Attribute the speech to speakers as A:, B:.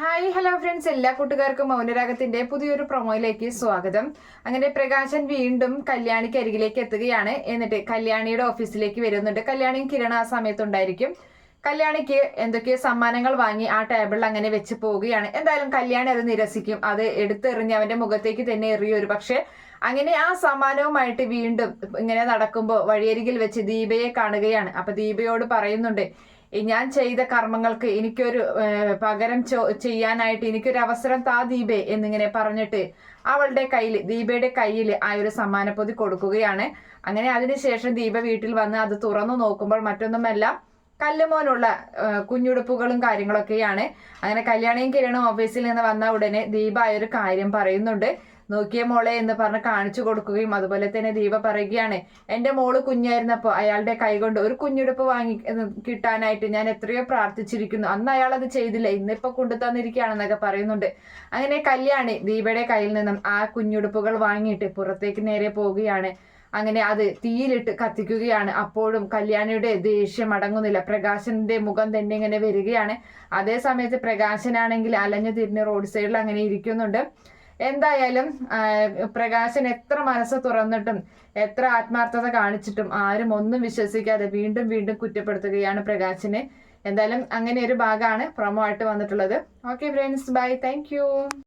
A: Hi hello friends എല്ലാ കൂട്ടുകാർക്കും മൗനരാഗത്തിന്റെ പുതിയൊരു പ്രൊമോയിലേക്ക് സ്വാഗതം. അങ്ങനെ പ്രകാശൻ വീണ്ടും കല്യാണിക്ക് അരികിലേക്ക് എത്തുകയാണ്. എന്നിട്ട് കല്യാണിയുടെ ഓഫീസിലേക്ക് വരുന്നുണ്ട്. കല്യാണിയും കിരണ ആ സമയത്തുണ്ടായിരിക്കും. കല്യാണിക്ക് എന്തൊക്കെ സമ്മാനങ്ങൾ വാങ്ങി ആ ടേബിളിൽ അങ്ങനെ വെച്ച് പോവുകയാണ്. എന്തായാലും കല്യാണി അത് നിരസിക്കും. അത് എടുത്തെറിഞ്ഞ് അവന്റെ മുഖത്തേക്ക് തന്നെ എറിയൊരു പക്ഷെ. അങ്ങനെ ആ സമ്മാനവുമായിട്ട് വീണ്ടും ഇങ്ങനെ നടക്കുമ്പോൾ വഴിയരികിൽ വെച്ച് ദീപയെ കാണുകയാണ്. അപ്പൊ ദീപയോട് പറയുന്നുണ്ട് ഞാൻ ചെയ്ത കർമ്മങ്ങൾക്ക് എനിക്കൊരു പകരം ചെയ്യാനായിട്ട് എനിക്കൊരു അവസരം താ ദീപേ എന്നിങ്ങനെ പറഞ്ഞിട്ട് അവളുടെ കയ്യിൽ ദീപയുടെ കയ്യിൽ ആ ഒരു സമ്മാനപ്പൊതി കൊടുക്കുകയാണ്. അങ്ങനെ അതിനുശേഷം ദീപ വീട്ടിൽ വന്ന് അത് തുറന്നു നോക്കുമ്പോൾ മറ്റൊന്നുമല്ല കല്ലുമോനുള്ള കുഞ്ഞുടുപ്പുകളും കാര്യങ്ങളൊക്കെയാണ്. അങ്ങനെ കല്യാണിയും കിരണും ഓഫീസിൽ നിന്ന് വന്ന ഉടനെ ദീപ ആ ഒരു കാര്യം പറയുന്നുണ്ട്. നോക്കിയ മോളെ എന്ന് പറഞ്ഞ് കാണിച്ചു കൊടുക്കുകയും അതുപോലെ തന്നെ ദീപ പറയുകയാണ് എന്റെ മോൾ കുഞ്ഞായിരുന്നപ്പോൾ അയാളുടെ കൈകൊണ്ട് ഒരു കുഞ്ഞുടുപ്പ് വാങ്ങി കിട്ടാനായിട്ട് ഞാൻ എത്രയോ പ്രാർത്ഥിച്ചിരിക്കുന്നു. അന്ന് അയാൾ അത് ചെയ്തില്ല ഇന്നിപ്പോൾ കൊണ്ടു തന്നിരിക്കുകയാണെന്നൊക്കെ പറയുന്നുണ്ട്. അങ്ങനെ കല്യാണി ദീപയുടെ കയ്യിൽ നിന്നും ആ കുഞ്ഞുടുപ്പുകൾ വാങ്ങിയിട്ട് പുറത്തേക്ക് നേരെ പോവുകയാണ്. അങ്ങനെ അത് തീയിലിട്ട് കത്തിക്കുകയാണ്. അപ്പോഴും കല്യാണിയുടെ ദേഷ്യം അടങ്ങുന്നില്ല. പ്രകാശന്റെ മുഖം തന്നെ ഇങ്ങനെ വരികയാണ്. അതേ സമയത്ത് പ്രകാശനാണെങ്കിൽ അലഞ്ഞു തിരിഞ്ഞ് റോഡ് സൈഡിൽ അങ്ങനെ ഇരിക്കുന്നുണ്ട്. എന്തായാലും പ്രകാശൻ എത്ര മനസ്സ് തുറന്നിട്ടും എത്ര ആത്മാർത്ഥത കാണിച്ചിട്ടും ആരും ഒന്നും വിശ്വസിക്കാതെ വീണ്ടും വീണ്ടും കുറ്റപ്പെടുത്തുകയാണ് പ്രകാശിനെ. എന്തായാലും അങ്ങനെ ഒരു ഭാഗമാണ് പ്രൊമോ ആയിട്ട് വന്നിട്ടുള്ളത്. Okay friends bye thank